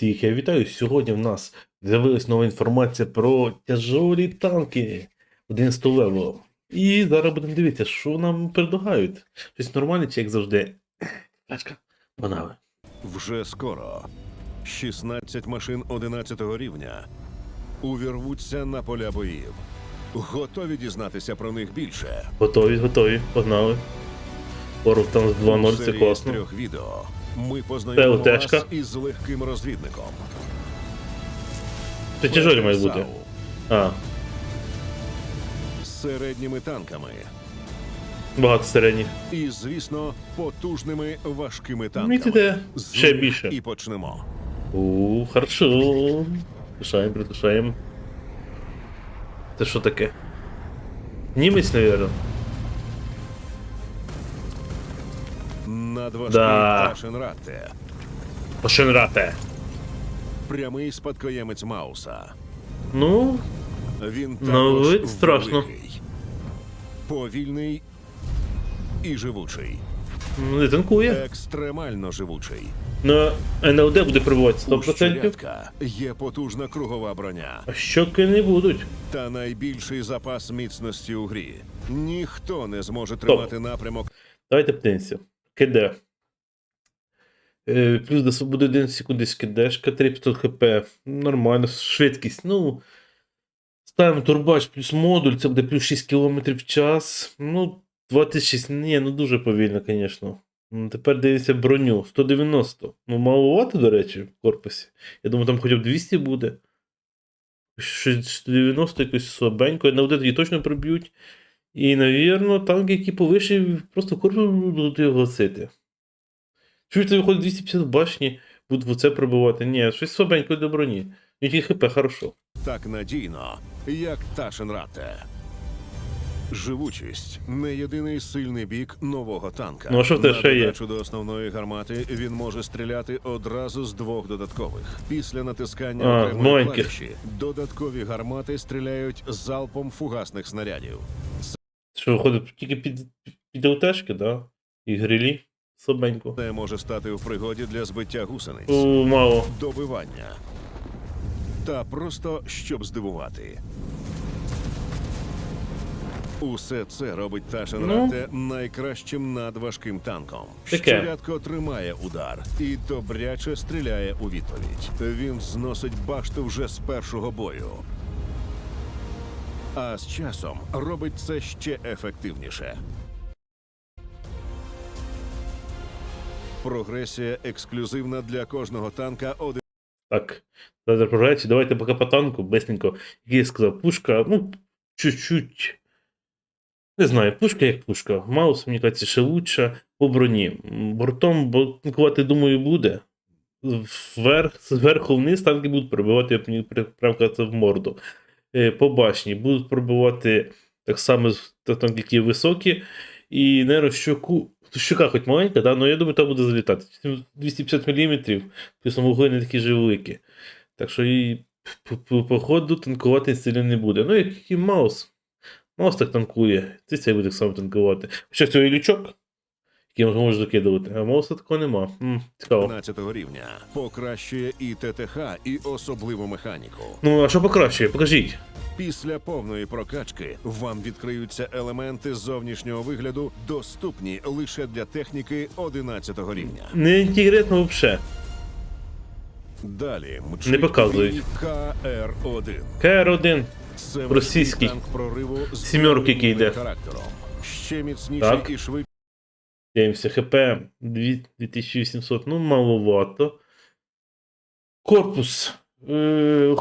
Всіх я вітаю. Сьогодні в нас з'явилась нова інформація про тяжолі танки 11 левелу. І зараз будемо дивитися, що нам предлагають. Щось нормальне чи як завжди. Тачка, банали. Вже скоро 16 машин 11 рівня увірвуться на поля боїв. Готові дізнатися про них більше. Готові, готові, погнали. Ворог там з 2.0, У це класно. трьох відео ми познайомимо ЛТшка. вас із легким розвідником. Це тяжолі мають бути. А, з середніми танками багато середніх. і, звісно, потужними важкими танками. Мені З ще них більше. І почнемо. У, хорошо. Притушаємо, притушаємо. Це що таке? Німець, навірно. Надважкий Да. Ташенратте. Пошенрате. Прямий спадкоємець Мауса. Ну, Він Ну, також вид страшно. великий, повільний і живучий. не танкує. Екстремально живучий. На НЛД буде прибувати У 100%. щелятка є потужна кругова броня А щоки не будуть. та найбільший запас міцності у грі. Ніхто не зможе тримати напрямок Давайте птенця. КД. Е, плюс до свободи 1 секунди з КДшка, 3500 хп. Нормально. Швидкість. Ну. Ставимо турбач плюс модуль, це буде плюс 6 км в час. Ну, 26. Ні, ну дуже повільно, звісно. Ну, Тепер дивіться броню. 190. Ну, маловато, до речі, в корпусі. Я думаю, там хоча б 200 буде. Щось 190 якось слабенько. На її точно проб'ють. І, навірно, танки, які повише, просто корпус будуть його гасити. Чуєте, виходить 250 башні, будуть в оце пробивати. Ні, щось слабенько до броні. Які хп, хорошо. так надійно, як Ташенратте. Живучість не єдиний сильний бік нового танка. Ну, а що в тебе На ще є? додачу до основної гармати він може стріляти одразу з двох додаткових. Після натискання А, окремої маленьких. клавіші додаткові гармати стріляють залпом фугасних снарядів. Що виходить тільки під, під ЛТшки, да? І грилі слабенько. Це може стати в пригоді для збиття гусениць, мало. добивання та просто щоб здивувати. Усе це робить Ташенрате найкращим надважким танком. Щорядко тримає удар і добряче стріляє у відповідь. Він зносить башту вже з першого бою. А з часом робить це ще ефективніше. Прогресія ексклюзивна для кожного танка один. Так. Програється. Давайте поки по танку, бесненько. Як сказав, пушка, ну, чуть-чуть. Не знаю, пушка як пушка. Маус, мені кажеться, ще лучше по броні. Бортом бо танкувати, думаю, буде. Вверх, зверху вниз танки будуть пробивати, як мені в морду. Е, По башні будуть пробивати так само танки, які високі. І, наверное, щоку. Щока хоч маленька, да? але я думаю, там буде залітати. 250 мм, плюс вугли не такі ж великі. Так що і по- ходу танкувати сильно не буде. Ну, як і Маус. Маус так танкує, ти цей буде так само танкувати. Хоча цього і лючок, який можеш закидувати, а Мауса такого нема. М, цікаво. 15 рівня покращує і ТТХ, і особливу механіку. Ну, а що покращує? Покажіть. Після повної прокачки вам відкриються елементи зовнішнього вигляду, доступні лише для техніки 11 рівня. Не інтегретно взагалі. Далі Не показують. бій КР-1. КР-1. Це Російський. важкий танк прориву з Сімерки, який йде. характером. Ще міцніший Так. і швидший. Дивимося, ХП 2800, ну маловато. Корпус. Е,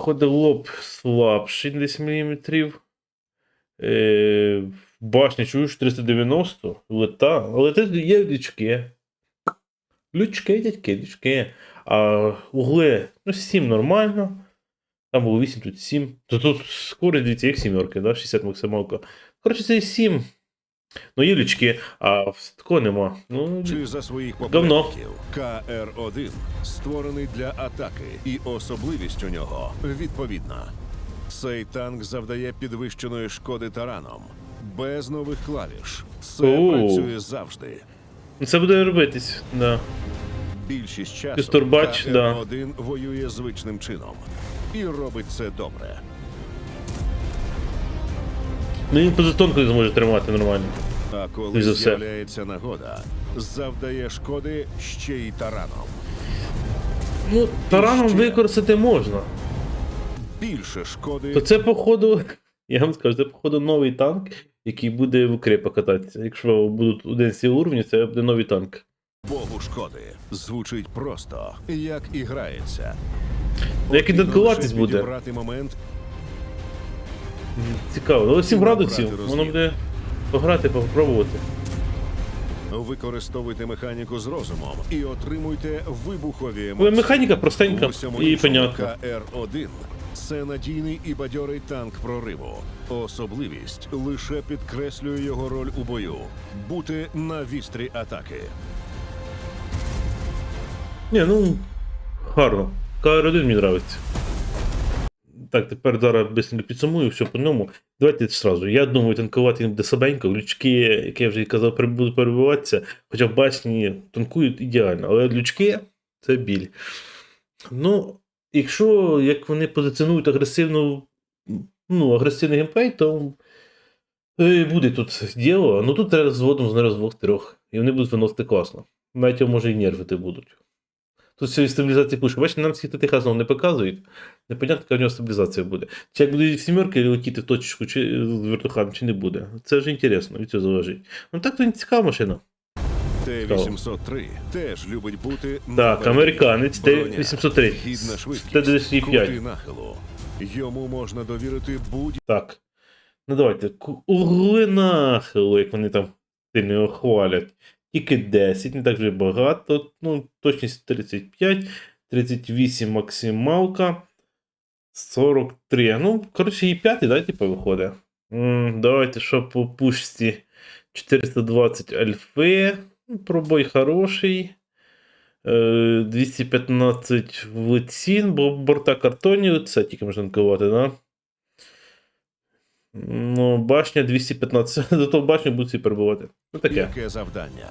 слабший 10 мм. Е, башня, чуєш, 390, лета, але тут є лючки. Лючки, дядьки, лючки. А угли, ну, 7 нормально. Там було 8, тут 7. То тут скорость, дивіться, як сімерки, да? 60 максималка. Коротше, це 7. Ну, є лючки, а такого нема. Ну, Чи за своїх попередників КР-1 створений для атаки, і особливість у нього відповідна. Цей танк завдає підвищеної шкоди тараном. Без нових клавіш. Це Оу. працює завжди. Ну, Це буде робитись, да. Більшість часу Пістурбач, да. КР-1 воює звичним чином і робить це добре. Ну він позитонку не зможе тримати нормально. А коли за все. з'являється нагода, завдає шкоди ще й тараном. Ну, тараном ще. використати можна. Більше шкоди То це, походу, я вам скажу, це, походу, новий танк, який буде в укріпа кататися. Якщо будуть 11 уровні, це буде новий танк. Богу шкоди звучить просто, як і грається. Як і танкуватись буде. момент Цікаво. Ну, 7 градусів, воно буде пограти, попробувати. Використовуйте механіку з розумом і отримуйте вибухові емоції. механіка простенька і понятна. КР-1 – це надійний і бадьорий танк прориву. Особливість лише підкреслює його роль у бою бути на вістрі атаки. Ні, ну, гарно. КР-1 мені подобається. Так, тепер зараз бисенько підсумую все по ньому. Давайте сразу. Я думаю, танкувати він буде слабенько. Лючки, як я вже казав, будуть перебиватися. Хоча в башні танкують ідеально, але лючки це біль. Ну, якщо як вони позиціонують агресивну, ну, агресивний геймплей, то е, буде тут діло. Ну тут треба зводом з з двох-трьох. І вони будуть виносити класно. Навіть його, може і нервити будуть. Тут цієї стабілізації пушки. Бачите, нам скільки тих разом не показують. Непонятно, яка в нього стабілізація буде. Чи як буде сімерки летіти в точку чи з вертухам, чи не буде. Це вже інтересно, від цього залежить. Ну так то не цікава машина. Т-803 теж любить бути Так, американець Т-803. Т-95. Йому можна довірити будь Так. Ну давайте. Угли нахилу, як вони там сильно його хвалять. Тільки 10, не так вже багато. Ну, точність 35, 38 максималка. 43. Ну, коротше, і 5, да, типу, виходить. Давайте, що по пушці 420 альфи. Ну, Пробой хороший. Е, 215 влицін, бо борта картонів, це тільки можна танкувати, да? Ну, башня 215. Зато в башню будуть всі перебувати. Ну таке. яке завдання.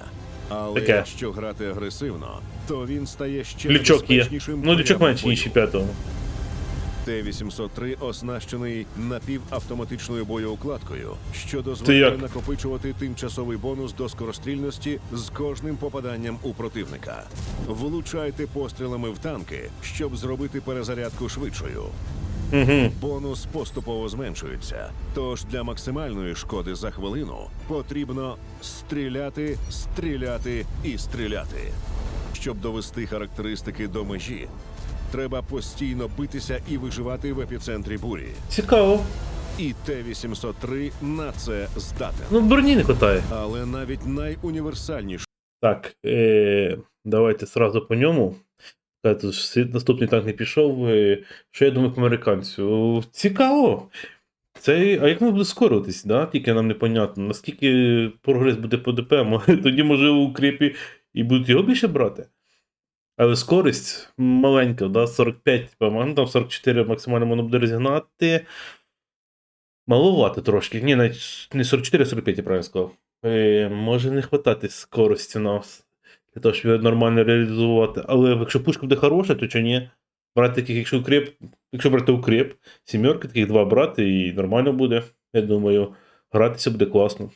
Але Таке. якщо грати агресивно, то він стає ще Лючок є. Ну, лючок менше, ніж п'ятого. Т-803 оснащений напівавтоматичною боєукладкою, що дозволяє накопичувати тимчасовий бонус до скорострільності з кожним попаданням у противника. Влучайте пострілами в танки, щоб зробити перезарядку швидшою. Угу. Бонус поступово зменшується. Тож для максимальної шкоди за хвилину потрібно стріляти, стріляти і стріляти. Щоб довести характеристики до межі, треба постійно битися і виживати в епіцентрі бурі. Цікаво. І Т-803 на це здатен. Ну, броні не вистачає. Але навіть найуніверсальніший Так, е, давайте сразу по ньому. Наступний танк не пішов. Е, що я думаю по американцю? Цікаво. Це, а як воно буде скорюватись, да? тільки нам непонятно. Наскільки прогрес буде по ДП, тоді, може, у укріпі і будуть його більше брати. Але скорість маленька, да? 45, по-моєму, ну, там 44 максимально можна буде розігнати. Маловато трошки. Ні, навіть не 44, а 45, я правильно сказав. Е, може не хватати скорості нас для того, щоб його нормально реалізувати. Але якщо пушка буде хороша, то чого ні? Брати таких, якщо укріп, якщо брати укріп, сімерки, таких два брати, і нормально буде. Я думаю, гратися буде класно.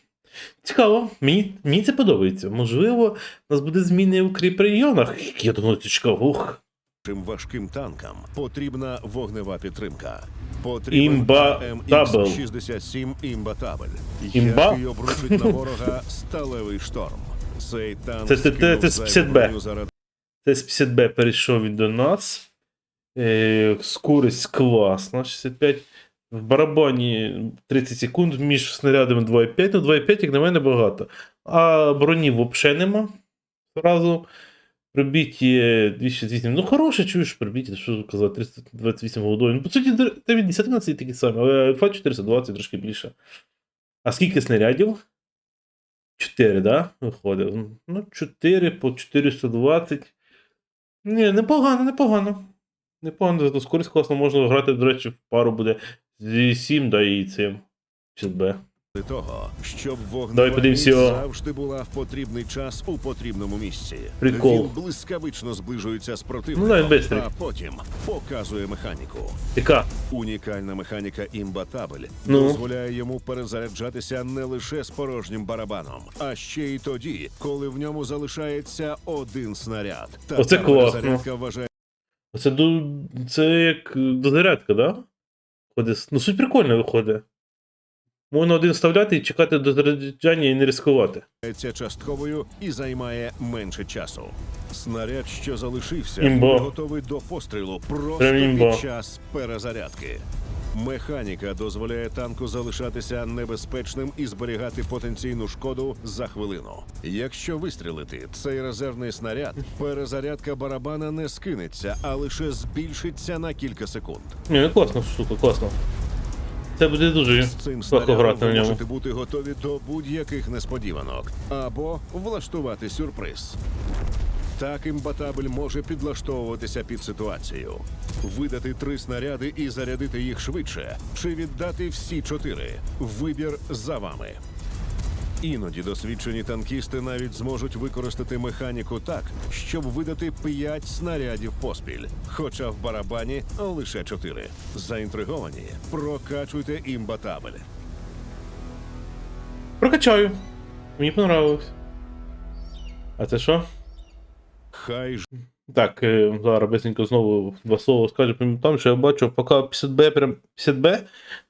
Цікаво, мені, мені це подобається. Можливо, у нас буде зміни в укріп регіонах. Я думаю, цікаво, ух. важким танкам потрібна вогнева підтримка. Потрібен Імба Табл. АМХ-67 Імба Табель, Імба? який обрушить на ворога сталевий шторм. Це- це- скинув це з зайву 50Б. броню заради Т-50Б перейшов він до нас. Е, скорість класна, 65. В барабані 30 секунд між снарядами 2,5. Ну, 2,5, як на мене, багато. А броні взагалі нема. Зразу. Прибиті 208. Ну, хороше, чуєш, прибиті, що казати, 328 голодові. По суті, навіть десятина це такі самі, але альфа 420 трошки більше. А скільки снарядів? 4, да? Виходить. Ну, 4 по 420. Ні, непогано, непогано. Непогано, зато скорість класно можна грати, до речі, в пару буде зі 7, да і цим. 6Б. Того, щоб Давай вогнева завжди була в потрібний час у потрібному місці. Прикол. Він блискавично зближується з Ну, противником, бистрий. а потім показує механіку. Яка? Унікальна механіка імбатабель Ну? дозволяє йому перезаряджатися не лише з порожнім барабаном, а ще й тоді, коли в ньому залишається один снаряд. Така Оце класно. вважає Це, ду... це як дозарядка, да? Ходить. Ну, суть прикольно виходить. Можна один вставляти і чекати до заряджання і не ризикувати. Це частковою і займає менше часу. Снаряд, що залишився, Імба. готовий до пострілу просто імба. під час перезарядки. Механіка дозволяє танку залишатися небезпечним і зберігати потенційну шкоду за хвилину. Якщо вистрілити цей резервний снаряд, перезарядка барабана не скинеться, а лише збільшиться на кілька секунд. Ні, ну класно, штука, класно. Це буде дуже З цим легко снарядом грати на ви ньому. можете бути готові до будь-яких несподіванок або влаштувати сюрприз. Так імбатабель може підлаштовуватися під ситуацію, видати три снаряди і зарядити їх швидше, чи віддати всі чотири. Вибір за вами. Іноді досвідчені танкісти навіть зможуть використати механіку так, щоб видати 5 снарядів поспіль, хоча в барабані лише 4. Заінтриговані? Прокачуйте імбатабель. Прокачаю. Мені понравилось. А це що? Хай ж Так, е, зараз бисенько знову два слова скажу. Там, що я бачу, поки 50Б, прям 50Б,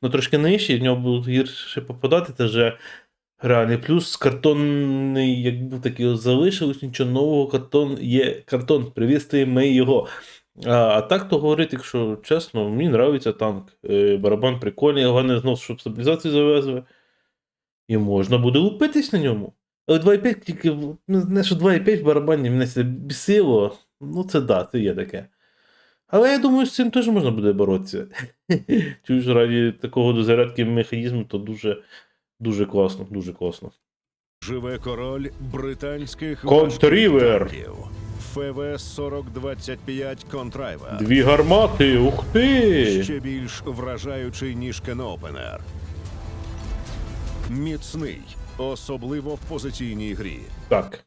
ну трошки нижче, в нього будуть гірше попадати, це вже реальний плюс. Картонний, як був такий, залишилось, нічого нового, картон є картон, привізти ми його. А, а так то говорити, якщо чесно, мені подобається танк. Е, барабан прикольний, головне знов, щоб стабілізацію завезли. І можна буде лупитись на ньому. Але 2.5 тільки, не що 2.5 в барабані мене це бісило. Ну, це да, це є таке. Але я думаю, з цим теж можна буде боротися. Чуєш, раді такого дозарядки механізму, то дуже, дуже класно, дуже класно. живе король британських Контрівер. важких. ФВ 4025 Контрайвер. Дві гармати, ух ти! Ще більш вражаючий, ніж Кенопенер. Міцний, особливо в позиційній грі. Так.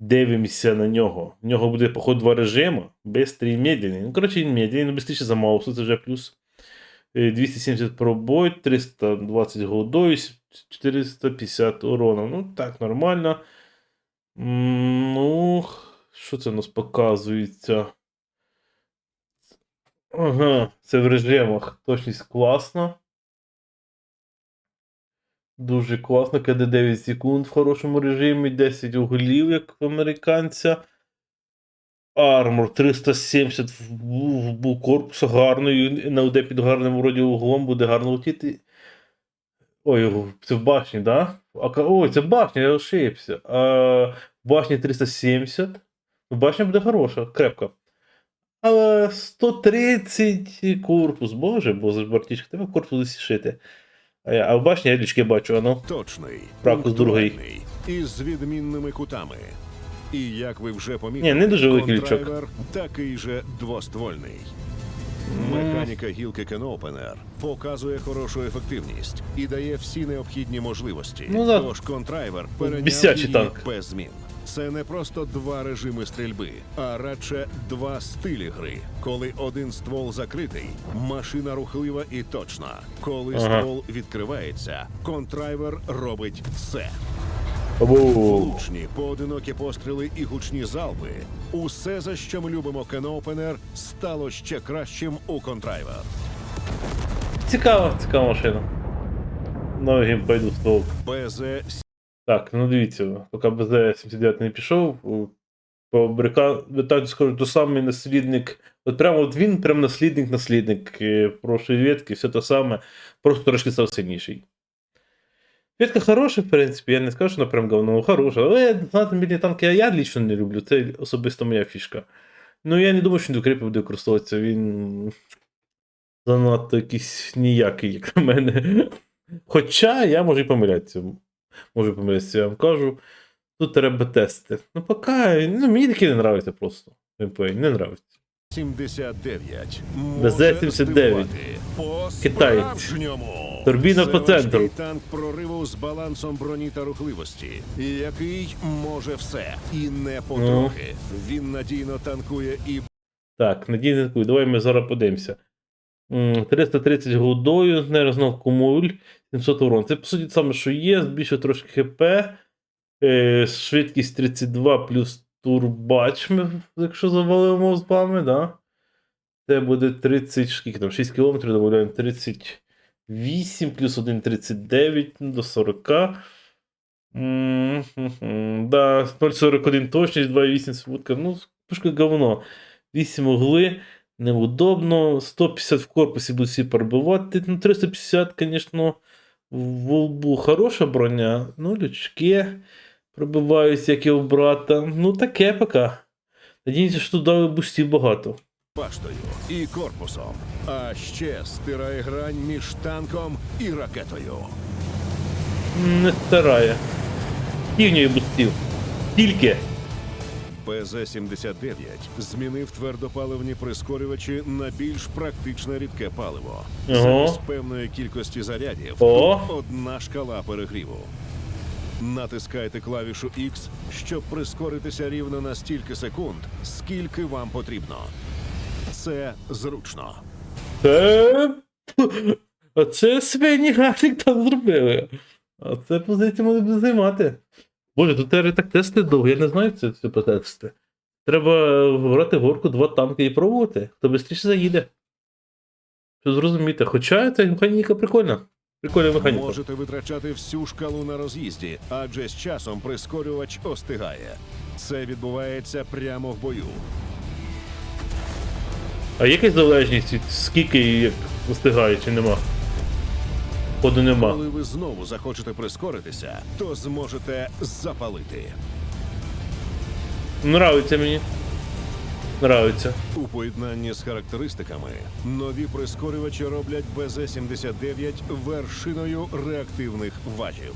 Дивимося на нього. В нього буде, походу, два режими. Бистрий і медленний. Ну, коротше, він медленний, ну швидше за маусу, це вже плюс. Е, 270 пробой, 320 голдою, 450 урона. Ну, так, нормально. Ну, що це у нас показується? Ага, це в режимах. Точність класно. Дуже класно, КД 9 секунд в хорошому режимі, 10 углів, як в американця. Армор 370 в, в, в корпусу гарний, на УД під гарним вроді углом буде гарно летіти. Ой, це в башні, да? А, ой, це башня, я ошибся. А, в башні 370. Ну, Башня буде хороша, крепка. Але 130 корпус, боже, боже, бартічка, тебе корпус шити. А, а в башні я лючки бачу, а ну. Точний, Ракус другий. з відмінними кутами. І як ви вже помітили, Ні, не дуже великий контрайвер такий же двоствольний. Механіка гілки Кенопенер показує хорошу ефективність і дає всі необхідні можливості. Ну да. Тож контрайвер перейняв її танк. без змін. Це не просто два режими стрільби, а радше два стилі гри. Коли один ствол закритий, машина рухлива і точна. Коли Ага. ствол відкривається, контрайвер робить це. Влучні, поодинокі постріли і гучні залпи. Усе, за що ми любимо Кенопенер, стало ще кращим у контрайвер. Цікава, цікава машина. Новий геймплей до столу. БЗ Так, ну дивіться, поки БЗ-79 не пішов, по брика- британцю скажу, то самий наслідник. От прямо от він прям наслідник-наслідник е, прошлої ветки, все те саме, просто трошки став сильніший. Ветка хороша, в принципі, я не скажу, що вона прям говно хороша, але знати мільні танки я, я лічно не люблю, це особисто моя фішка. Ну я не думаю, що він до буде використовуватися, він занадто якийсь ніякий, як на мене. Хоча я можу і помилятися. Можу помилятися, я вам кажу. Тут треба тести. Ну, поки. Ну, мені такі не нравиться просто. Не нравиться. 79. БЗ-79. По Китаєць. Турбіна по центру. танк прориву з балансом броні та рухливості, який може все і не потрохи. Він надійно танкує і Так, надійний такий. Давай ми зараз подивимося. 330 голдою, не знов кумуль, 700 урон. Це по суті саме, що є, збільшує трошки ХП. Е, швидкість 32 плюс турбач, ми, якщо завалимо з вами, да? Це буде 30, скільки там, 6 км, додаємо 38 плюс 1 39 ну, до 40. М, хм-хм, Да, 0,41 точність, 2,8 сводка. Ну, пушка говно. 8 угли, неудобно. 150 в корпусі будуть всі перебувати. Ну, 350, звісно, в волбу хороша броня. Ну, лючки пробиваються, як і у брата. Ну, таке поки. Надіюся, що туди бустів багато. Баштою, і корпусом. А ще стирає грань між танком і ракетою. Не старає. Півньої бустів. Тільки. БЗ-79 змінив твердопаливні прискорювачі на більш практичне рідке паливо. Ого. Замість певної кількості зарядів О. тут одна шкала перегріву. Натискайте клавішу X, щоб прискоритися рівно на стільки секунд, скільки вам потрібно. Це зручно. Це. Оце свині графік там зробили. А це позиція може буде займати. Боже, тут треба так тести довго, я не знаю це, це потести. Треба брати горку два танки і пробувати. Хто швидше заїде. Щоб зрозуміти. Хоча ця механіка прикольна. Прикольна механіка. Можете витрачати всю шкалу на роз'їзді, адже з часом прискорювач остигає. Це відбувається прямо в бою. А є якась залежність від скільки і як встигає, чи нема? Ходу нема. Коли ви знову захочете прискоритися, то зможете запалити. Нравиться мені. Нравиться. У поєднанні з характеристиками нові прискорювачі роблять БЗ-79 вершиною реактивних важів.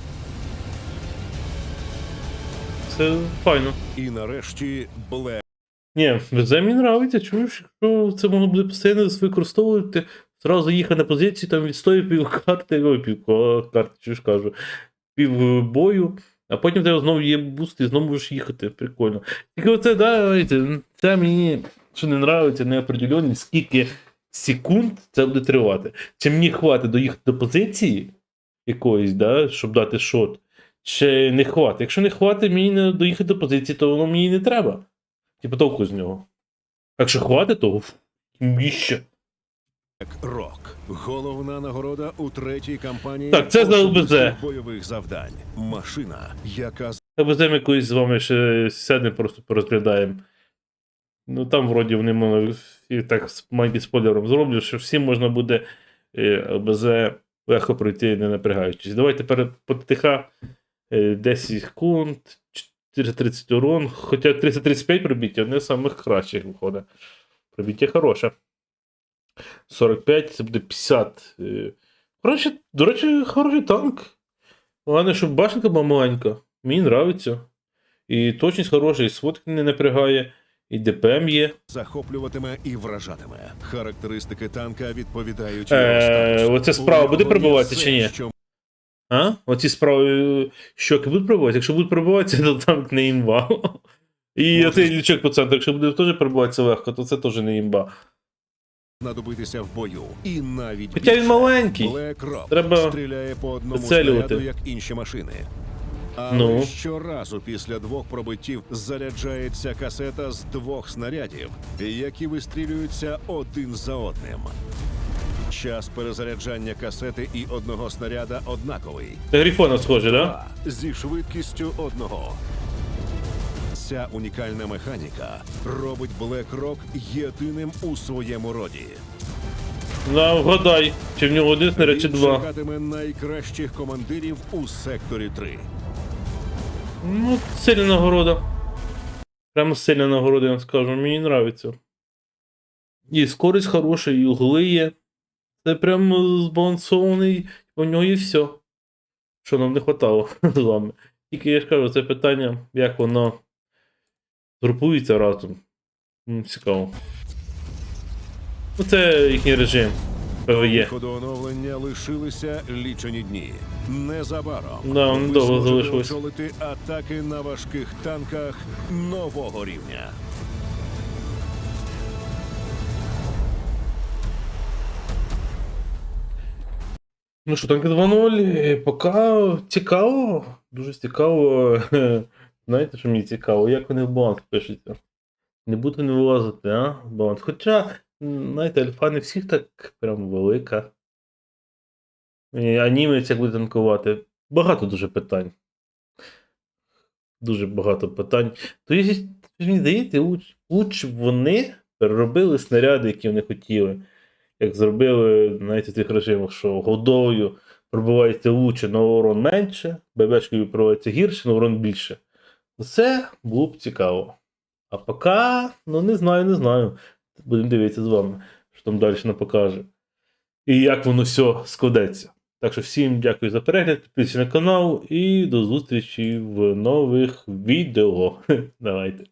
Це файно. І нарешті Блек. Ні, це мені нравиться, чуєш, якщо це можна буде постійно використовувати, зразу їхати на позицію, там відстоює пів карти, ой, пів карти, що ж кажу, пів бою, а потім в тебе знову є буст і знову можеш їхати. Прикольно. Тільки оце, да, це мені що не нравиться, неопределенність, скільки секунд це буде тривати. Чи мені хватить доїхати до позиції якоїсь, да, щоб дати шот, чи не хватить. Якщо не хватить мені доїхати до позиції, то воно мені не треба. Типу толку з нього. Якщо хватить, то міще. Рок. Головна нагорода у третій кампанії Так, це за ЛБЗ. бойових завдань. Машина, яка без ми якоюсь з вами ще сядемо, просто порозглядаємо. Ну там вроді вони мене і так з маленьким спойлером зроблю, що всім можна буде е, ЛБЗ легко пройти, не напрягаючись. Давайте перед потиха 10 секунд, 430 урон, хоча 335 пробиття, одне з самих кращих виходить. Пробиття хороше. 45, це буде 50. Е, Коротше, до речі, хороший танк. Головне, щоб башенка була маленька. Мені нравиться. І точність хороша, і сводки не напрягає, і ДПМ є. захоплюватиме і вражатиме. Характеристики танка відповідають Е, оце справа буде все, чи ні? А? Оці справи щоки будуть пробиватися? Якщо будуть пробиватися, то танк не імба. І оцей лючок по центру, якщо буде теж пробиватися легко, то це теж не імба. знадобитися в бою. І навіть Хоча він маленький. Треба стріляє по одному снаряду, як інші машини. Але Ну. щоразу після двох пробиттів заряджається касета з двох снарядів, які вистрілюються один за одним. Час перезаряджання касети і одного снаряда однаковий. Це грифона схоже, да? Зі швидкістю одного. Ця унікальна механіка робить Black Rock єдиним у своєму роді. Да, вгадай, чи в нього один снаряд, чи два. чекатиме найкращих командирів у секторі 3. Ну, сильна нагорода. Прямо сильна нагорода, я вам скажу. Мені нравиться. І скорість хороша, і угли є. Це прямо збалансований, у нього є все. Що нам не хватало з вами. Тільки я ж кажу, це питання, як воно групується разом. Цікаво. Ну, це їхній режим. ПВЕ. виходу оновлення лишилися лічені дні. Незабаром Да, зможете залишилось. очолити атаки на важких танках нового рівня. Ну що, танки 2.0, е, поки цікаво, дуже цікаво. Знаєте, що мені цікаво, як вони в баланс пишуться. Не буду не вилазити, а? в Баланс. Хоча, знаєте, альфа не всіх так прям велика. І, А німець як буде танкувати. Багато дуже питань. Дуже багато питань. То мені здається, луч, вони переробили снаряди, які вони хотіли як зробили знаєте, в тих режимах, що годою пробивається лучше, на урон менше, ББшкою пробивається гірше, на урон більше. Це було б цікаво. А поки, ну не знаю, не знаю. Будемо дивитися з вами, що там далі нам покаже. І як воно все складеться. Так що всім дякую за перегляд, підписуйтесь на канал і до зустрічі в нових відео. Давайте.